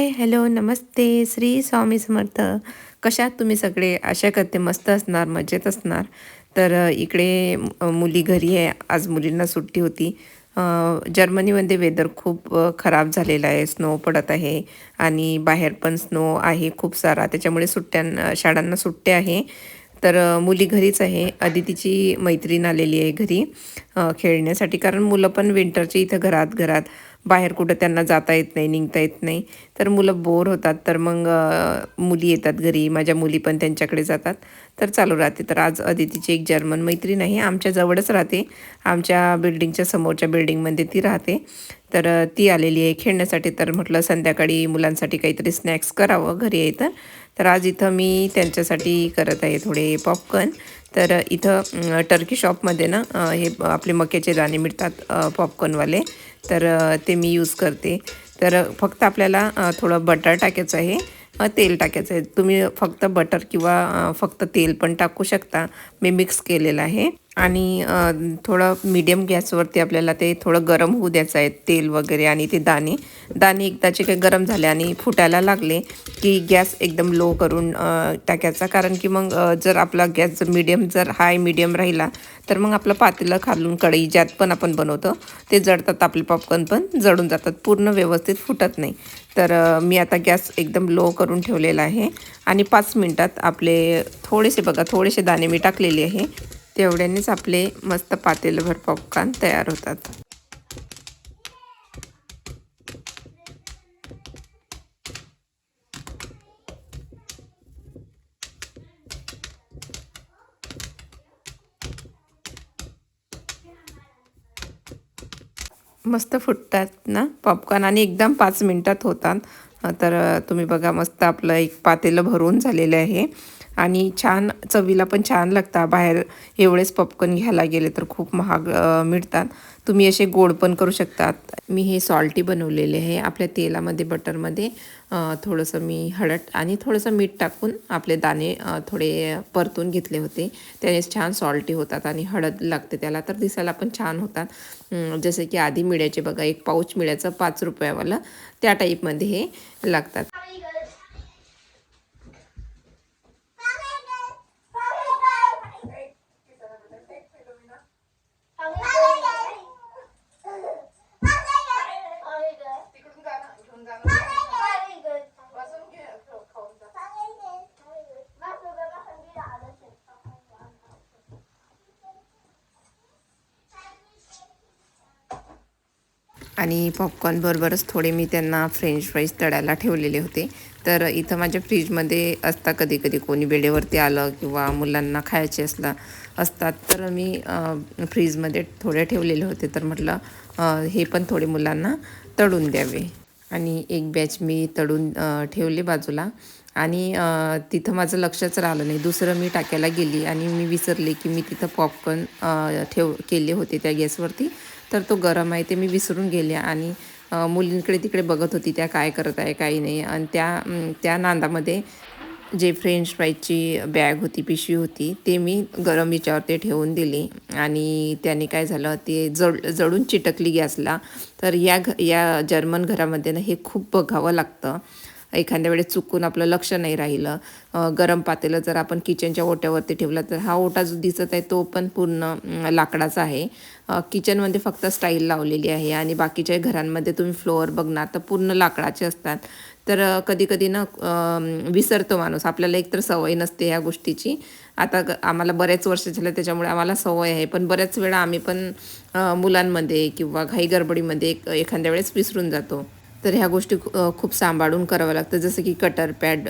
Hi hello नमस्ते श्री स्वामी समर्थ. कशात तुम्ही सगळे? आशा करते मस्त असणार मजेत असणार. तर इकडे मुली घरी आहे. आज मुलींना सुट्टी होती. जर्मनीमध्ये वेदर खूप खराब झालेलं आहे. स्नो पडत आहे. आणि बाहेर पण स्नो आहे खूप सारा. त्याच्यामुळे सुट्ट्यां शाळांना सुट्ट्या आहे. तर मुली घरीच आहे. अदितीची मैत्रीण आलेली आहे घरी खेळण्यासाठी. कारण मुलं पण विंटरची इथं घरात घरात. बाहेर कुठं त्यांना जाता येत नाही निघता येत नाही. तर मुलं बोर होतात. तर मग मुली येतात घरी. माझ्या मुली पण त्यांच्याकडे जातात. तर चालू राहते. तर आज अदितीची एक जर्मन मैत्रीण आहे. आमच्या जवळच राहते. आमच्या बिल्डिंगच्या समोरच्या बिल्डिंगमध्ये ती राहते. तर ती आलेली आहे खेळण्यासाठी. तर म्हटलं संध्याकाळी मुलांसाठी काहीतरी स्नॅक्स करावं घरी आहे तर. आज इथं मी त्यांच्यासाठी करत आहे थोडे पॉपकॉर्न तर इथं टर्की शॉपमध्ये ना हे आपले मक्याचे दाणे मिळतात पॉपकॉर्नवाले तर ते मी यूज करते. तर फक्त आपल्याला थोडं बटर टाकायचं आहे. तेल टाकायचं आहे. तुम्ही फक्त बटर किंवा फक्त तेल पण टाकू शकता. मी मिक्स केलेलं आहे. आणि थोडं मीडियम गॅसवरती आपल्याला ते थोडं गरम होऊ द्यायचं आहे तेल वगैरे आणि ते दाणे. दाणे एकदाचे काही गरम झाले आणि फुटायला लागले की गॅस एकदम लो करून टाकायचा. कारण की मग जर आपला गॅस जर मीडियम जर हाय मीडियम राहिला तर मग आपलं पातेलं खालून कढई ज्यात पण आपण बनवतो ते जळतात आपले पॉपकॉर्न पण जळून जातात पूर्ण व्यवस्थित फुटत नाही. तर मी आता गॅस एकदम लो करून ठेवलेला आहे. आणि पाच मिनटात आपले थोडेसे बघा थोडेसे दाणे मी टाकलेले आहे. तेवढ्यानेच आपले मस्त पातेलभर पॉपकॉर्न तयार होतात. मस्त फुटतात ना पॉपकॉर्न आणि एकदम पाच मिनटात होतात. तर तुम्ही बघा मस्त आपलं एक पातेलं भरून झालेलं आहे. आणि छान चवीला पण छान लागतात बाहेर एवढेच पॉपकॉर्न घ्यायला गेले तर खूप महाग मिळतात. तुम्ही असे गोड पण करू शकतात. मी हे सॉल्टी बनवलेले आहे. आपल्या तेलामध्ये बटरमध्ये थोडंसं मी हळद आणि थोडंसं मीठ टाकून आपले दाणे थोडे परतून घेतले होते. त्याने छान सॉल्टी होतात आणि हळद लागते त्याला तर दिसायला पण छान होतात. जसे की आधी मिळायचे बघा एक पाऊच मिळायचं पाच रुपयावालं त्या टाईपमध्ये हे लागतात. आणि पॉपकॉर्न बरोबरच थोडे मी त्यांना फ्रेंच फ्राईज तळायला ठेवलेले होते. तर इथं माझ्या फ्रीजमध्ये असता कधी कधी कोणी वेळेवरती आलं किंवा मुलांना खायचे असला असतात. तर मी फ्रीजमध्ये थोडे ठेवलेले होते. तर म्हटलं हे पण थोडे मुलांना तळून द्यावे. आणि एक बॅच मी तळून ठेवले बाजूला. आणि तिथं माझं लक्षच राहिलं नाही. दुसरं मी टाकायला गेली आणि मी विसरले की मी तिथं पॉपकॉर्न ठेव केले होते त्या गॅसवरती तर तो गरम आहे ते मी विसरून गेले आणि मुलींकडे तिकडे बघत होती त्या काय करत आहे काही नाही. आणि त्या त्या नांदामध्ये जे फ्रेंच फ्राईजची बॅग होती पिशवी होती ते मी गरम याच्यावरती ठेवून दिली. आणि त्याने काय झालं ते जड जडून चिटकली गॅसला. तर या घ या जर्मन घरामध्ये ना हे खूप बघावं लागतं. एखाद्या वेळेस चुकून आपलं लक्ष नाही राहिलं. गरम पातेलं जर आपण किचनच्या ओट्यावरती ठेवला तर हा ओटा जो दिसत आहे तो पण पूर्ण लाकडाचा आहे. किचनमध्ये फक्त स्टाईल लावलेली आहे आणि बाकीच्या घरांमध्ये तुम्ही फ्लोअर बघणार तर पूर्ण लाकडाचे असतात. तर कधीकधी ना विसरतो माणूस. आपल्याला एकतर सवय नसते ह्या गोष्टीची. आता ग आम्हाला बरेच वर्ष झालं त्याच्यामुळे आम्हाला सवय आहे. पण बऱ्याच वेळा आम्ही पण मुलांमध्ये किंवा घाई गडबडीमध्ये एक एखाद्या वेळेस विसरून जातो. तर ह्या गोष्टी खूप सांभाळून कराव्या लागतं. जसं की कटर पॅड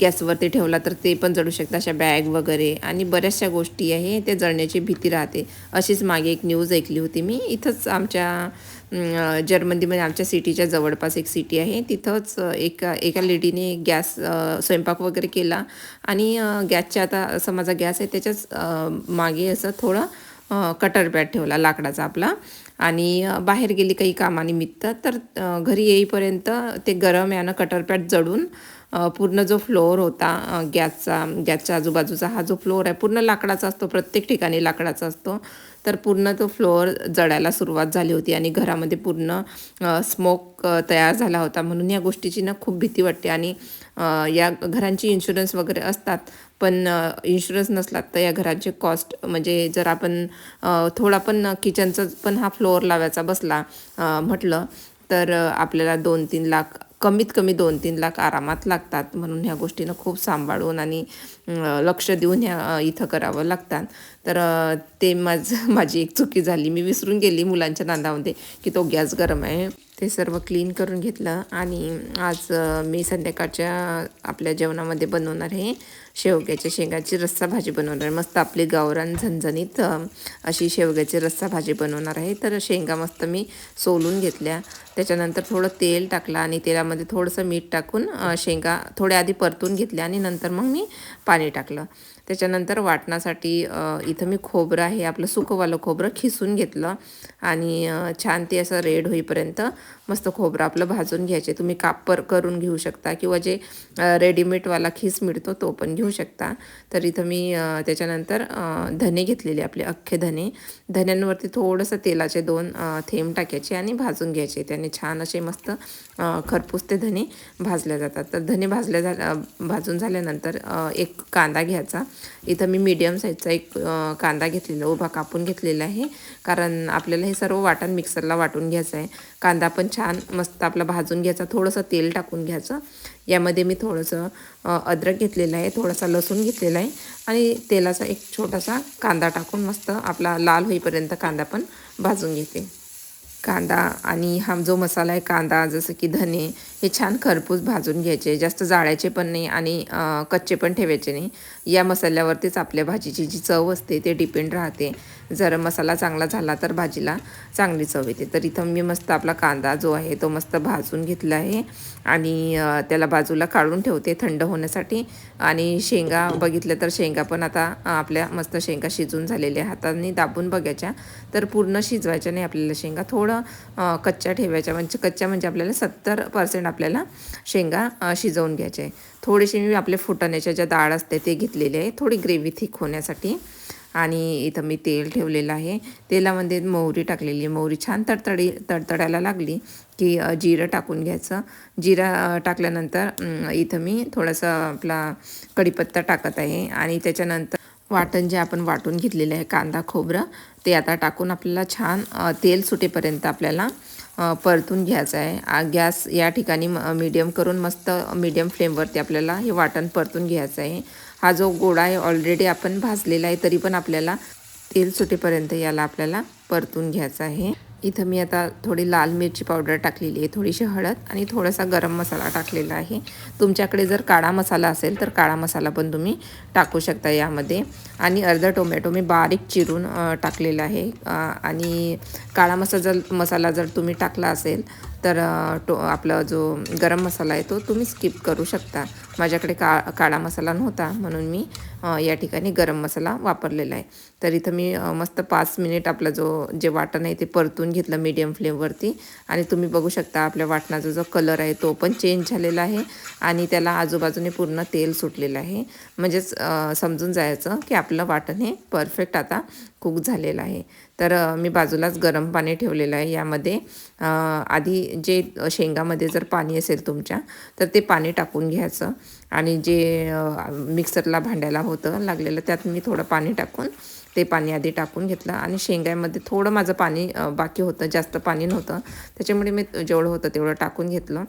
गॅसवरती ठेवला तर ते पण जळू शकतं अशा बॅग वगैरे. आणि बऱ्याचशा गोष्टी आहे त्या जळण्याची भीती राहते. अशीच मागे एक न्यूज ऐकली होती मी. इथंच आमच्या जर्मनीमध्ये म्हणजे आमच्या सिटीच्या जवळपास एक सिटी आहे. तिथंच एका एका लेडीने गॅस स्वयंपाक वगैरे केला. आणि गॅसच्या आता असं माझा गॅस आहे त्याच्याच मागे असं थोडं कटर पॅड ठेवला लाकडाचा आपला. आणि बाहेर गेली काही कामानिमित्त तर घरी येईपर्यंत ते गरम यानं कटर पॅड जळून पूर्ण जो फ्लोअर होता गॅसचा गॅसच्या आजूबाजूचा हा जो फ्लोअर आहे पूर्ण लाकडाचा असतो प्रत्येक ठिकाणी लाकडाचा असतो. तर पूर्ण तो फ्लोअर जळायला सुरुवात झाली होती आणि घरामध्ये पूर्ण स्मोक तयार झाला होता. म्हणून या गोष्टीची ना खूप भीती वाटते आणि या घरांची इन्शुरन्स वगैरे असतात पण इन्शुरन्स नसला तर या घराचे कॉस्ट म्हणजे जर आपण थोडा पण किचनचा पण हा फ्लोअर लावायचा बसला म्हटलं तर आपल्याला दोन तीन लाख कमीत कमी दोन तीन लाख आरामात लागतात म्हणून ह्या गोष्टीनं खूप सांभाळून आणि लक्ष देऊन ह्या इथं करावं लागतात. तर ते माझं माझी एक चुकी झाली. मी विसरून गेली मुलांच्या नांदामध्ये की तो गॅस गरम आहे. ते सर्व क्लीन करून घेतलं आणि आज मी संध्याकाळच्या आपल्या जेवणामध्ये बनवणार आहे. शेवग्याच्या शेंगाची रस्सा भाजी बनवणार आहे. मस्त आपली गावरान झणझणीत अशी शेवग्याची रस्सा भाजी बनवणार आहे. तर शेंगा मस्त मी सोलून घेतल्या. त्याच्यानंतर थोडं तेल टाकलं आणि तेलामध्ये थोडंसं मीठ टाकून शेंगा थोड्या आधी परतून घेतल्या आणि नंतर मग मी पाणी टाकलं. त्याच्यानंतर वाटणासाठी इथं मी खोबरं आहे आपलं सुकंवालं खोबरं खिसून घेतलं. आणि छान ते असं रेड होईपर्यंत मस्त खोबरं आपलं भाजून घ्यायचे. तुम्ही कापर करून घेऊ शकता किंवा जे रेडीमेडवाला खीस मिळतो तो पण घेऊ शकता. तर इथं मी त्याच्यानंतर धने घेतलेले आपले अख्खे धने. धन्यांवरती थोडंसं तेलाचे दोन थेंब टाकायचे आणि भाजून घ्यायचे. त्याने छान असे मस्त खरपूस ते धने भाजले जातात. तर धने भाजल्या जा भाजून झाल्यानंतर एक कांदा घ्यायचा. इथं मी मीडियम साईजचा एक कांदा घेतलेला उभा कापून घेतलेला आहे. कारण आपल्याला हे सर्व वाटण मिक्सरला वाटून घ्यायचं आहे. कांदा पण छान मस्त आपला भाजून घ्यायचा थोडंसं तेल टाकून घ्यायचं. यामध्ये मी थोडंसं अद्रक घेतलेलं आहे थोडासा लसूण घेतलेला आहे. आणि तेलाचा एक छोटासा कांदा टाकून मस्त आपला लाल होईपर्यंत कांदा पण भाजून घेते. कांदा आणि हा जो मसाला आहे कांदा जसं की धने हे छान खरपूस भाजून घ्यायचे. जास्त जाळायचे पण नाही आणि कच्चे पण ठेवायचे नाही. या मसाल्यावरतीच आपल्या भाजीची जी चव असते ते डिपेंड राहते. जर मसाला चांगला झाला तर भाजीला चांगली चव येते. तर इथं मी मस्त आपला कांदा जो आहे तो मस्त भाजून घेतला आहे. आणि त्याला बाजूला काढून ठेवते थंड होण्यासाठी. आणि शेंगा बघितलं तर शेंगा पण आता आपल्या मस्त शेंगा शिजून झालेल्या हाताने दाबून बघायच्या तर पूर्ण शिजवायच्या नाही आपल्याला शेंगा. थोडं कच्च्या ठेवायच्या म्हणजे कच्च्या म्हणजे आपल्याला सत्तर पर्सेंट आपल्याला शेंगा शिजवून घ्यायच्या आहे. थोडीशी मी आपले फुटाण्याच्या ज्या डाळ असते ते घेतलेले आहे. थोडी ग्रेव्ही थिक होण्यासाठी. आणि इथं मी तेल ठेवलेलं आहे. तेलामध्ये मोहरी टाकलेली मोहरी छान तडतडी तडतडायला लागली की जिरं टाकून घ्यायचं. जिरा टाकल्यानंतर इथं मी थोडासा आपला कढीपत्ता टाकत आहे. आणि त्याच्यानंतर वाटण जे आपण वाटून घेतलेलं आहे कांदा खोबरं ते आता टाकून आपल्याला छान तेल सुटेपर्यंत आपल्याला परतून घ्यायचं आहे. गॅस या ठिकाणी मीडियम करून मस्त मीडियम फ्लेमवरती आपल्याला हे वाटण परतून घ्यायचं आहे. हा जो गोडा आहे ऑलरेडी आपण भाजलेला आहे तरी पण आपल्याला तेल सुटेपर्यंत याला आपल्याला परतून घ्यायचं आहे. इथं मी आता थोडी लाल मिरची पावडर टाकलेली आहे थोडीशी हळद आणि थोडासा गरम मसाला टाकलेला आहे. तुमच्याकडे जर काळा मसाला असेल तर काळा मसाला पण तुम्ही टाकू शकता यामध्ये. आणि अर्धा टोमॅटो मी बारीक चिरून टाकलेला आहे. आणि काळा मसाला जर मसाला जर तुम्ही टाकला असेल तर टो आपला जो गरम मसाला आहे तो तुम्ही स्किप करू शकता. माझ्याकडे का काळा मसाला नव्हता म्हणून मी या ठिकाणी गरम मसाला वापरलेला आहे. तर इथं मी मस्त पाच मिनिट आपला जो जे वाटण आहे ते परतून घेतलं मीडियम फ्लेमवरती आणि तुम्ही बघू शकता आपल्या वाटणाचा जो कलर आहे तो पण चेंज झालेला आहे. आणि त्याला आजूबाजूने पूर्ण तेल सुटलेलं आहे. म्हणजेच समजून जायचं की आपलं वाटण हे परफेक्ट आता कुक झालेलं आहे. तर मी बाजूलाच गरम पाणी ठेवलेलं आहे. यामध्ये आधी जे शेंगामध्ये जर पाणी असेल तुमच्या तर ते पाणी टाकून घ्यायचं. आणि जे मिक्सरला भांड्याला होतं लागलेलं त्यात मी थोडं पाणी टाकून ते पाणी आधी टाकून घेतलं आणि शेंगामध्ये थोडं माझं पाणी बाकी होतं जास्त पाणी नव्हतं. त्याच्यामुळे मी जेवढं होतं तेवढं टाकून घेतलं.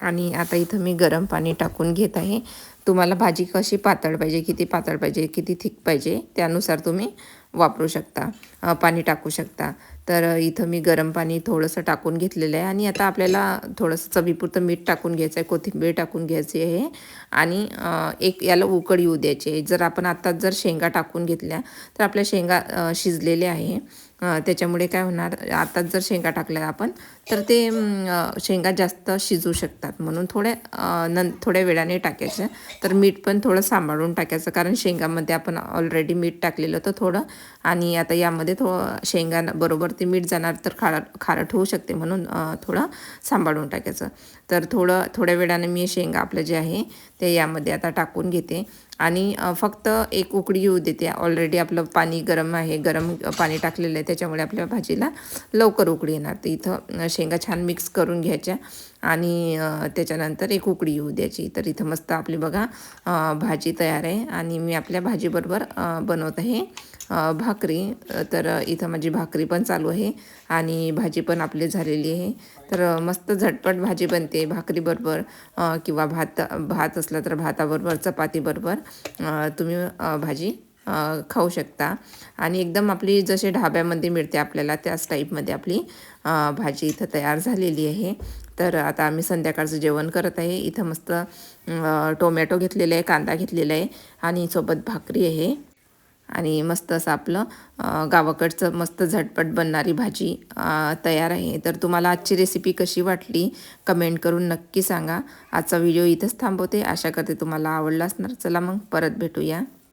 आणि आता इथं मी गरम पाणी टाकून घेत आहे. तुम्हाला भाजी कशी पातळ पाहिजे किती पातळ पाहिजे किती थिक पाहिजे त्यानुसार तुम्ही वापरू शकता पाणी टाकू शकता. तर इथं मी गरम पाणी थोडंसं टाकून घेतलेलं आहे आणि आता आपल्याला थोडंसं चवीपुरतं मीठ टाकून घ्यायचं आहे कोथिंबीर टाकून घ्यायची आहे आणि एक याला उकड येऊ द्यायची आहे. जर आपण आत्ताच जर शेंगा टाकून घेतल्या तर आपल्या शेंगा शिजलेल्या आहे. त्याच्यामुळे काय होणार आत्ताच जर शेंगा टाकल्या आपण तर ते शेंगा जास्त शिजू शकतात म्हणून थोड्या अ, नं थोड्या वेळाने टाकायचं. तर मीठ पण थोडं सांभाळून टाकायचं कारण शेंगामध्ये आपण ऑलरेडी मीठ टाकलेलं होतं थोडं. आणि आता यामध्ये थोडं शेंगा बरोबर ते मीठ जाणार तर खार खारट होऊ शकते म्हणून थोडं सांभाळून टाकायचं. तर थोडं थोड्या वेळाने मी शेंगा आपलं जे आहे ते यामध्ये आता टाकून घेते. आणि फक्त एक उकडी येऊ देते. ऑलरेडी आपलं पाणी गरम आहे गरम पाणी टाकलेलं आहे त्याच्यामुळे आपल्या भाजीला लवकर उकडी येणार. तर इथं शेंगा छान मिक्स करून घ्यायच्या. आणि त्याच्यानंतर एक उकडी येऊ द्यायची. तर इथं मस्त आपली बघा भाजी तयार आहे. आणि मी आपल्या भाजीबरोबर बनवत आहे भाकरी. तर इथं माझी भाकरी पण चालू आहे. आणि भाजी पण आपली झालेली आहे. तर मस्त झटपट भाजी बनते भाकरीबरोबर किंवा भात भात असला तर भाताबरोबर चपातीबरोबर तुम्ही भाजी खाऊ शकता. आणि एकदम आपली जसे ढाब्यामध्ये मिळते आपल्याला त्याच टाईपमध्ये आपली भाजी इथं तयार झालेली आहे. तर आता आम्ही संध्याकाळचं जेवण करत आहे. इथं मस्त टोमॅटो घेतलेला आहे कांदा घेतलेला आहे आणि सोबत भाकरी आहे. आणि मस्त असं आपलं गावाकडचं मस्त झटपट बनणारी भाजी तयार आहे. तर तुम्हाला आजची रेसिपी कशी वाटली कमेंट करून नक्की सांगा. आजचा व्हिडिओ इथंच थांबवते. आशा करते तुम्हाला आवडला असणार. चला मग परत भेटूया.